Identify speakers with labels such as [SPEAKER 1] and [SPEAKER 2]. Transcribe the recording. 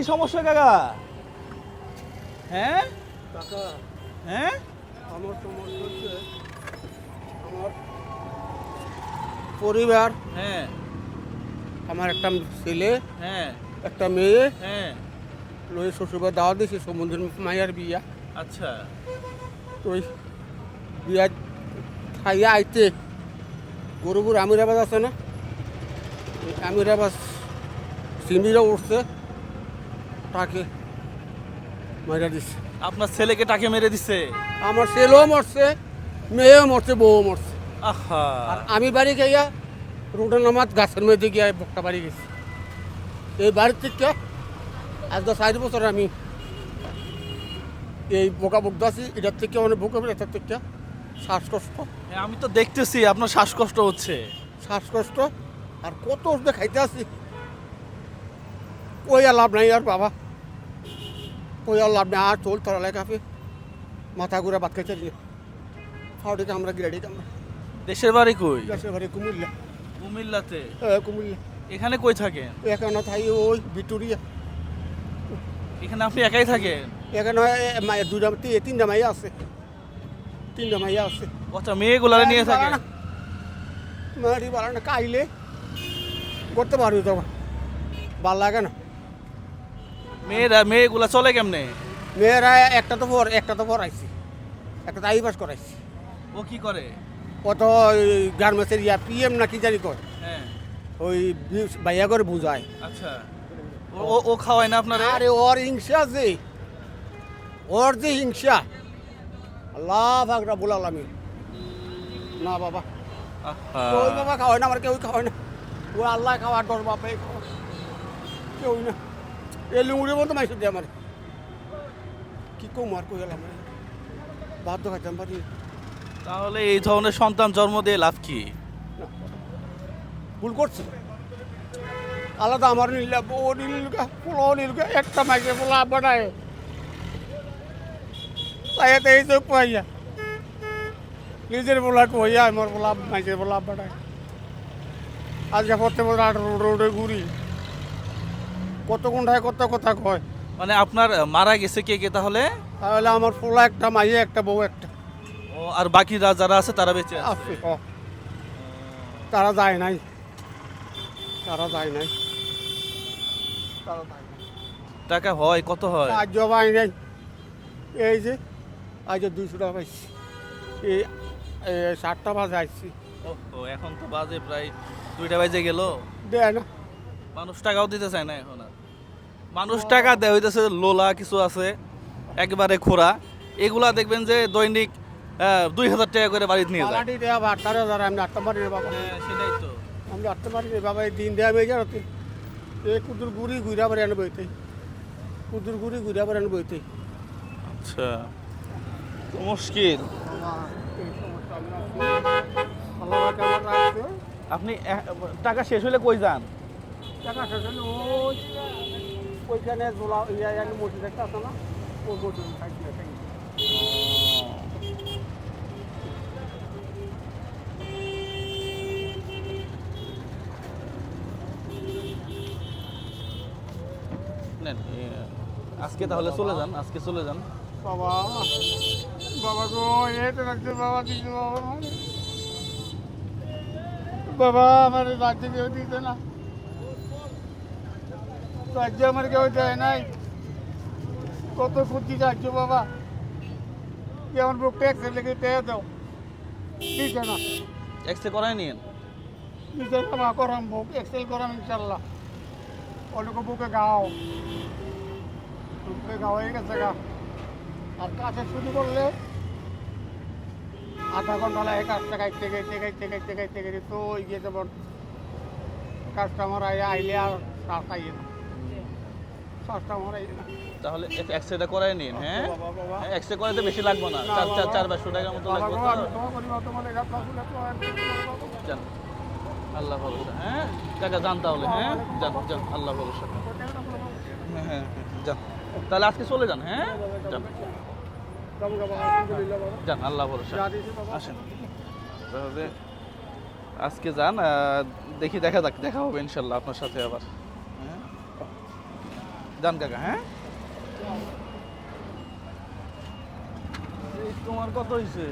[SPEAKER 1] কি সমস্যা কাকা? হ্যাঁ?
[SPEAKER 2] কাকা
[SPEAKER 1] হ্যাঁ?
[SPEAKER 2] আমার সমস্যা হচ্ছে আমার পরিবার
[SPEAKER 1] হ্যাঁ।
[SPEAKER 2] আমার একটা ছেলে
[SPEAKER 1] হ্যাঁ।
[SPEAKER 2] একটা মেয়ে
[SPEAKER 1] হ্যাঁ।
[SPEAKER 2] লয়ে শ্বশুরবার দাওয়া দিয়েছে সমুদ্রের মায়ের বিয়া।
[SPEAKER 1] আচ্ছা।
[SPEAKER 2] তো ওই বিয়া খাইয়া আইতে গরুপুর আমিরাবাদ আছে না? আমিরাবাদ সিমিরা উঠছে। তাকে মাইরা দিচ্ছে
[SPEAKER 1] আপনার ছেলেকে টাকে মেরে দিছে?
[SPEAKER 2] আমার ছেলেও মরছে মেয়েও মরছে বউও মরছে।
[SPEAKER 1] আহা।
[SPEAKER 2] আর আমি বাড়ি খাইয়া রোডের নামাজ গাছের মধ্যে গিয়ে বকটা বাড়ি গেছি। এই বাড়ির থেকে আজ তো চার বছর আমি এই বোকা বকতে আছি এটার থেকে মানে বুকে এটার থেকে শ্বাসকষ্ট।
[SPEAKER 1] আমি তো দেখতেছি আপনার শ্বাসকষ্ট হচ্ছে।
[SPEAKER 2] শ্বাসকষ্ট আর কত ওষুধে খাইতে আছি। ওই আর লাভ নাই আর বাবা। আর লাভ নাই আর চল তলালে কাপে মাথা ঘুরে ভাত খাইতে দিয়ে ফাউডিকে আমরা গিরাডিকে আমরা
[SPEAKER 1] দেশের বাড়ি কই?
[SPEAKER 2] গ্যাসের বাড়ি কুমিল্লা।
[SPEAKER 1] কুমিল্লাতে?
[SPEAKER 2] হ্যাঁ কুমিল্লা।
[SPEAKER 1] এখানে কই থাকেন?
[SPEAKER 2] এখানে থাই ওই ভিক্টোরিয়া।
[SPEAKER 1] এখানে আপনি একাই থাকেন?
[SPEAKER 2] এখানে দুইটা তি- তিনটা মাইয়া আছে। তিনটা মাইয়া আছে।
[SPEAKER 1] আচ্ছা মেয়েগুলারে নিয়ে থাকেন?
[SPEAKER 2] মারি না কাইলে। করতে পারবি তো। ভালো লাগে না।
[SPEAKER 1] মেয়েরা মেয়েগুলা চলে কেমনে?
[SPEAKER 2] মেয়েরা একটা তো পর একটা তো পর আইছি একটা তো আই পাস করাইছি।
[SPEAKER 1] ও কি করে?
[SPEAKER 2] কত গার্মেন্টসের ইয়া পিএম না কি জানি কয়?
[SPEAKER 1] হ্যাঁ।
[SPEAKER 2] ওই বাইয়া করে বুঝায়।
[SPEAKER 1] আচ্ছা। ও- ও খাওয়ায় না আপনার?
[SPEAKER 2] আরে ওর হিংসা যে। ওর যে হিংসা। আল্লাহ ভাগরা বলাল আমি না বাবা। ওই বাবা খাওয়ায় না আমার কেউ খাওয়ায় না। ও আল্লাহ খাওয়ার দশ বাপে কেউ না। এই লুঙ্গুরের মতো মাইসে দিয়ে আমার। কি কম আর কই গেলাম বাধ্য খাইতাম পারি
[SPEAKER 1] তাহলে এই ধরনের সন্তান জন্ম দিয়ে লাভ কি?
[SPEAKER 2] ভুল করছি। আলাদা আমার নীলা ও নীলকা পোলো নীলকা একটা মাইকে পোলা বানায় তাইতে এই তো পাইয়া। নিজের পোলা কইয়া আমার পোলা মাইকে পোলা বানায় আজকে পড়তে পড়তে আট রোড রোডে ঘুরি। কত কোনটায় কত কথা কয়?
[SPEAKER 1] মানে আপনার মারা গেছে কে কে তাহলে?
[SPEAKER 2] তাহলে আমার পোলা একটা মাইয়া একটা বউ একটা।
[SPEAKER 1] ও আর বাকিরা যারা আছে তারা বেঁচে আছে?
[SPEAKER 2] তারা যায় নাই। তারা যায় নাই। তারা যায় নাই।
[SPEAKER 1] টাকা হয় কত হয়?
[SPEAKER 2] আজ পাই নাই। এই যে আজ দুইশো টাকা পাইছি। এই এই সাতটা বাজে আসছি
[SPEAKER 1] ও এখন তো বাজে প্রায় দুইটা বাজে গেল।
[SPEAKER 2] দেয় না
[SPEAKER 1] মানুষ টাকাও দিতে চায় না এখন আর। মানুষ টাকা দেয় হইতেছে লোলা কিছু আছে একবারে খোরা। এগুলা দেখবেন যে দৈনিক দুই হাজার টাকা করে বাড়িতে নিয়ে যায়।
[SPEAKER 2] দেওয়া আমি আটটা রে বাবা
[SPEAKER 1] হ্যাঁ সেটাই তো।
[SPEAKER 2] আমি আটটা রে বাবা এই দিন দেওয়া মেয়ে জানো এই কুদুর গুড়ি ঘুরা বাড়ি আনে বইতে কুদুর গুড়ি ঘুরা বাড়ি আনে বইতে
[SPEAKER 1] আচ্ছা। মুশকিল। আপনি টাকা শেষ হলে কই যান?
[SPEAKER 2] টাকা শেষ হলে ওই ওইখানে জোলা ইয়া ইয়া মসজিদ একটা আছে না? ওই মসজিদ থাকি থাকি
[SPEAKER 1] নেন, আজকে তাহলে চলে যান আজকে চলে যান।
[SPEAKER 2] বাবা বাবা গো এটা রাখছে বাবা দিচ্ছে বাবা আমারে। বাবা আমার রাজ্যে কেউ দিতে না। রাজ্যে আমার কেউ দেয় নাই। কত খুঁজি রাজ্য বাবা। যেমন বুকটা এক্সেল লেগে পেয়ে দাও। দিতে না।
[SPEAKER 1] এক্সরে করাই নিন
[SPEAKER 2] দিতে না মা করাম বুক এক্সেল করাম ইনশাল্লাহ অনেক বুকে গাও। বুকে গাও হয়ে গেছে গা। আর কাছে শুরু করলে আধা ঘণ্টা লাগে কাজটা গাইতে গাইতে গাইতে গাইতে গাইতে গাইতে তো ওই গিয়ে যেমন কাস্টমার আইলে আর শ্বাস
[SPEAKER 1] তাহলে এক্সরেটা করাই নিন হ্যাঁ। এক্সরে করাতে বেশি লাগবে না চার চার চার পাঁচশো টাকার মতো লাগবে। যান আল্লাহ ভরসা হ্যাঁ কাকা যান তাহলে হ্যাঁ যান যান আল্লাহ ভরসা হ্যাঁ হ্যাঁ হ্যাঁ, যান তাহলে আজকে চলে যান হ্যাঁ যান। যান আল্লাহ ভরসা। আসেন তাহলে আজকে যান দেখি দেখা যাক দেখা হবে ইনশাল্লাহ আপনার সাথে আবার হ্যাঁ যান কাকা হ্যাঁ? তোমার কত হয়েছে